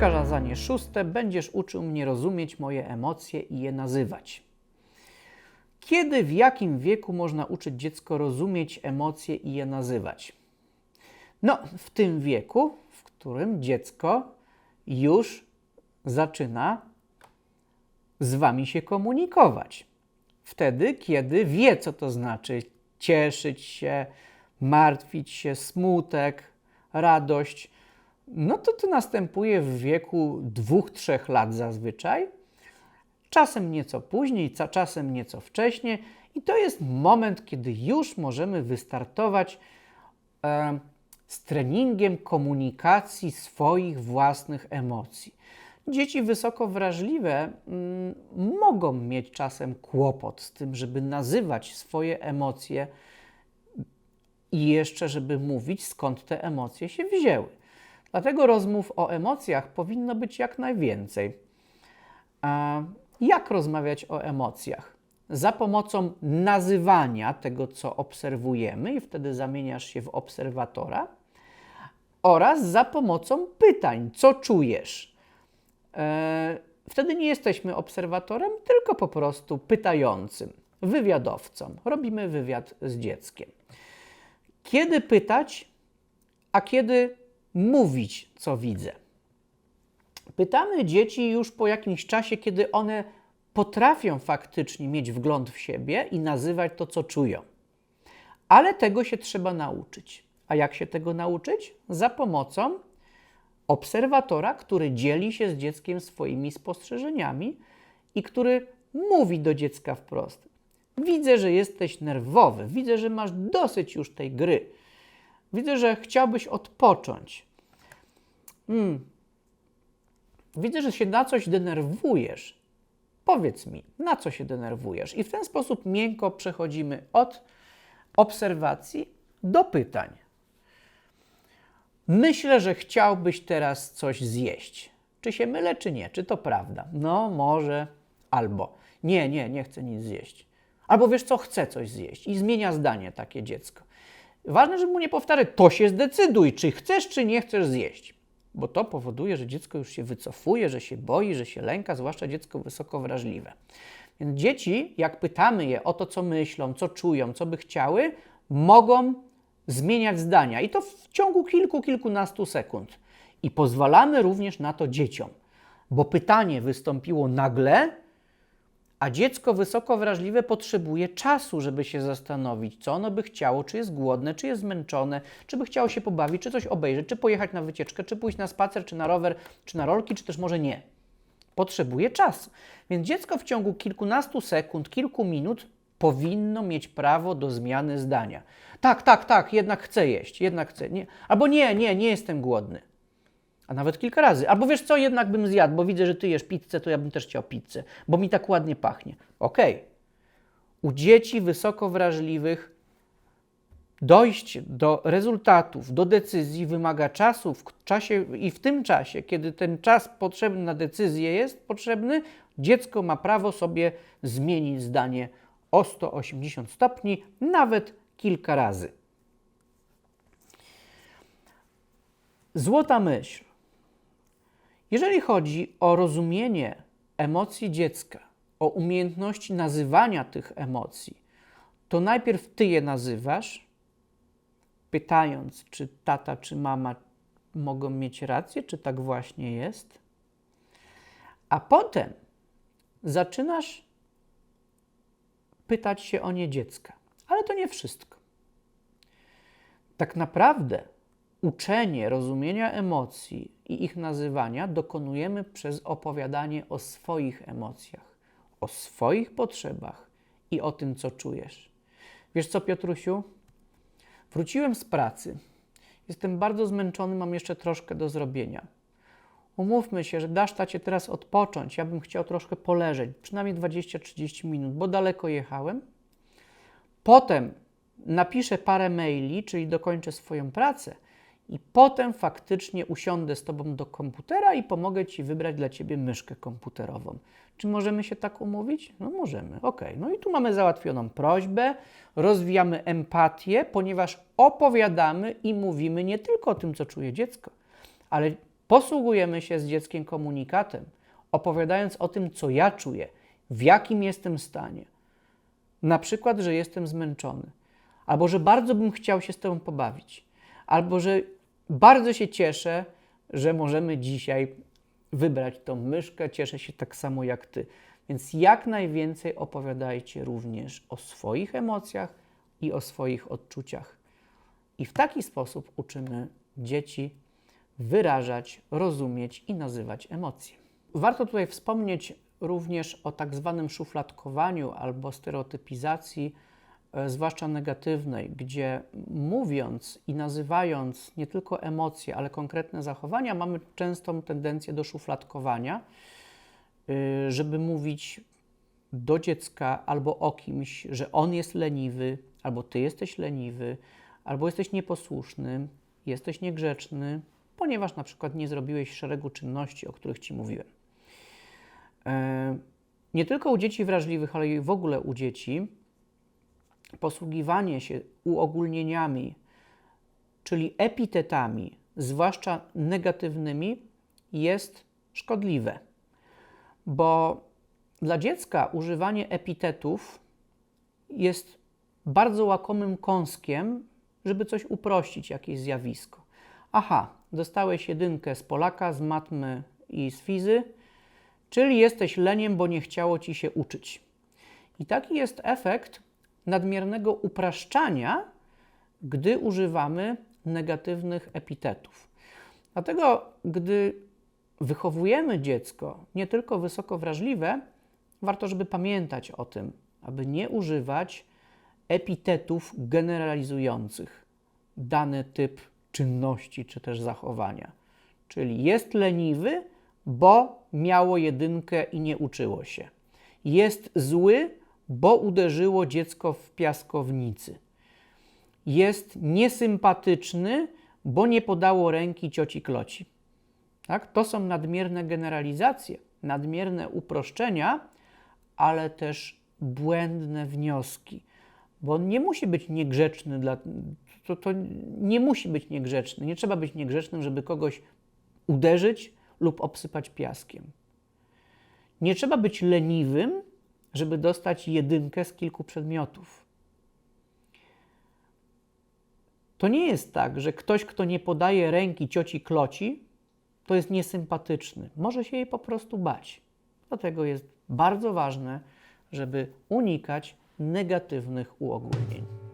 Przykazanie szóste. Będziesz uczył mnie rozumieć moje emocje i je nazywać. Kiedy, w jakim wieku można uczyć dziecko rozumieć emocje i je nazywać? No, w tym wieku, w którym dziecko już zaczyna z wami się komunikować. Wtedy, kiedy wie, co to znaczy cieszyć się, martwić się, smutek, radość, no to to następuje w wieku dwóch, trzech lat zazwyczaj. Czasem nieco później, czasem nieco wcześniej, i to jest moment, kiedy już możemy wystartować e, z treningiem komunikacji swoich własnych emocji. Dzieci wysoko wrażliwe mm, mogą mieć czasem kłopot z tym, żeby nazywać swoje emocje i jeszcze, żeby mówić, skąd te emocje się wzięły. Dlatego rozmów o emocjach powinno być jak najwięcej. A jak rozmawiać o emocjach? Za pomocą nazywania tego, co obserwujemy, i wtedy zamieniasz się w obserwatora, oraz za pomocą pytań, co czujesz. E, wtedy nie jesteśmy obserwatorem, tylko po prostu pytającym, wywiadowcą. Robimy wywiad z dzieckiem. Kiedy pytać, a kiedy mówić, co widzę. Pytamy dzieci już po jakimś czasie, kiedy one potrafią faktycznie mieć wgląd w siebie i nazywać to, co czują. Ale tego się trzeba nauczyć. A jak się tego nauczyć? Za pomocą obserwatora, który dzieli się z dzieckiem swoimi spostrzeżeniami i który mówi do dziecka wprost: Widzę, że jesteś nerwowy, widzę, że masz dosyć już tej gry Widzę, że chciałbyś odpocząć. Hmm. Widzę, że się na coś denerwujesz. Powiedz mi, na co się denerwujesz? I w ten sposób miękko przechodzimy od obserwacji do pytań. Myślę, że chciałbyś teraz coś zjeść. Czy się mylę, czy nie? Czy to prawda? No, może, albo nie, nie, nie chcę nic zjeść. Albo wiesz co, chcę coś zjeść i zmienia zdanie takie dziecko. Ważne, żeby mu nie powtarzać, to się zdecyduj, czy chcesz, czy nie chcesz zjeść. Bo to powoduje, że dziecko już się wycofuje, że się boi, że się lęka, zwłaszcza dziecko wysoko wrażliwe. Więc dzieci, jak pytamy je o to, co myślą, co czują, co by chciały, mogą zmieniać zdania i to w ciągu kilku, kilkunastu sekund. I pozwalamy również na to dzieciom, bo pytanie wystąpiło nagle, a dziecko wysoko wrażliwe potrzebuje czasu, żeby się zastanowić, co ono by chciało, czy jest głodne, czy jest zmęczone, czy by chciało się pobawić, czy coś obejrzeć, czy pojechać na wycieczkę, czy pójść na spacer, czy na rower, czy na rolki, czy też może nie. Potrzebuje czasu. Więc dziecko w ciągu kilkunastu sekund, kilku minut powinno mieć prawo do zmiany zdania. Tak, tak, tak, jednak chcę jeść, jednak chcę. Nie. Albo nie, nie, nie jestem głodny a nawet kilka razy. Albo wiesz co, jednak bym zjadł, bo widzę, że ty jesz pizzę, to ja bym też chciał pizzę, bo mi tak ładnie pachnie. Okej. Okay. U dzieci wysoko wrażliwych dojście do rezultatów, do decyzji wymaga czasu w czasie i w tym czasie, kiedy ten czas potrzebny na decyzję jest potrzebny, dziecko ma prawo sobie zmienić zdanie o 180 stopni, nawet kilka razy. Złota myśl. Jeżeli chodzi o rozumienie emocji dziecka, o umiejętności nazywania tych emocji, to najpierw ty je nazywasz, pytając, czy tata, czy mama mogą mieć rację, czy tak właśnie jest. A potem zaczynasz pytać się o nie dziecka. Ale to nie wszystko. Tak naprawdę uczenie rozumienia emocji i ich nazywania dokonujemy przez opowiadanie o swoich emocjach, o swoich potrzebach i o tym, co czujesz. Wiesz co, Piotrusiu? Wróciłem z pracy. Jestem bardzo zmęczony, mam jeszcze troszkę do zrobienia. Umówmy się, że dasz tacie teraz odpocząć. Ja bym chciał troszkę poleżeć, przynajmniej 20-30 minut, bo daleko jechałem. Potem napiszę parę maili, czyli dokończę swoją pracę i potem faktycznie usiądę z Tobą do komputera i pomogę Ci wybrać dla Ciebie myszkę komputerową. Czy możemy się tak umówić? No możemy, ok. No i tu mamy załatwioną prośbę, rozwijamy empatię, ponieważ opowiadamy i mówimy nie tylko o tym, co czuje dziecko, ale posługujemy się z dzieckiem komunikatem, opowiadając o tym, co ja czuję, w jakim jestem stanie. Na przykład, że jestem zmęczony, albo że bardzo bym chciał się z Tobą pobawić, albo że bardzo się cieszę, że możemy dzisiaj wybrać tą myszkę, cieszę się tak samo jak Ty. Więc jak najwięcej opowiadajcie również o swoich emocjach i o swoich odczuciach. I w taki sposób uczymy dzieci wyrażać, rozumieć i nazywać emocje. Warto tutaj wspomnieć również o tak zwanym szufladkowaniu albo stereotypizacji, zwłaszcza negatywnej, gdzie mówiąc i nazywając nie tylko emocje, ale konkretne zachowania, mamy częstą tendencję do szufladkowania, y, żeby mówić do dziecka albo o kimś, że on jest leniwy, albo ty jesteś leniwy, albo jesteś nieposłuszny, jesteś niegrzeczny, ponieważ na przykład nie zrobiłeś szeregu czynności, o których ci mówiłem. E, Nie tylko u dzieci wrażliwych, ale i w ogóle u dzieci posługiwanie się uogólnieniami, czyli epitetami, zwłaszcza negatywnymi, jest szkodliwe, bo dla dziecka używanie epitetów jest bardzo łakomym kąskiem, żeby coś uprościć, jakieś zjawisko. Aha, dostałeś jedynkę z Polaka, z matmy i z fizy, czyli jesteś leniem, bo nie chciało ci się uczyć. I taki jest efekt nadmiernego upraszczania, gdy używamy negatywnych epitetów. Dlatego, gdy wychowujemy dziecko nie tylko wysoko wrażliwe, warto, żeby pamiętać o tym, aby nie używać epitetów generalizujących dany typ czynności czy też zachowania. Czyli jest leniwy, bo miało jedynkę i nie uczyło się. Jest zły, bo uderzyło dziecko w piaskownicy. Jest niesympatyczny, bo nie podało ręki cioci kloci. Tak? To są nadmierne generalizacje, nadmierne uproszczenia, ale też błędne wnioski. Bo on nie musi być niegrzeczny, dla, to, to nie musi być niegrzeczny. Nie trzeba być niegrzecznym, żeby kogoś uderzyć lub obsypać piaskiem. Nie trzeba być leniwym, żeby dostać jedynkę z kilku przedmiotów. To nie jest tak, że ktoś, kto nie podaje ręki cioci kloci, to jest niesympatyczny. Może się jej po prostu bać. Dlatego jest bardzo ważne, żeby unikać negatywnych uogólnień.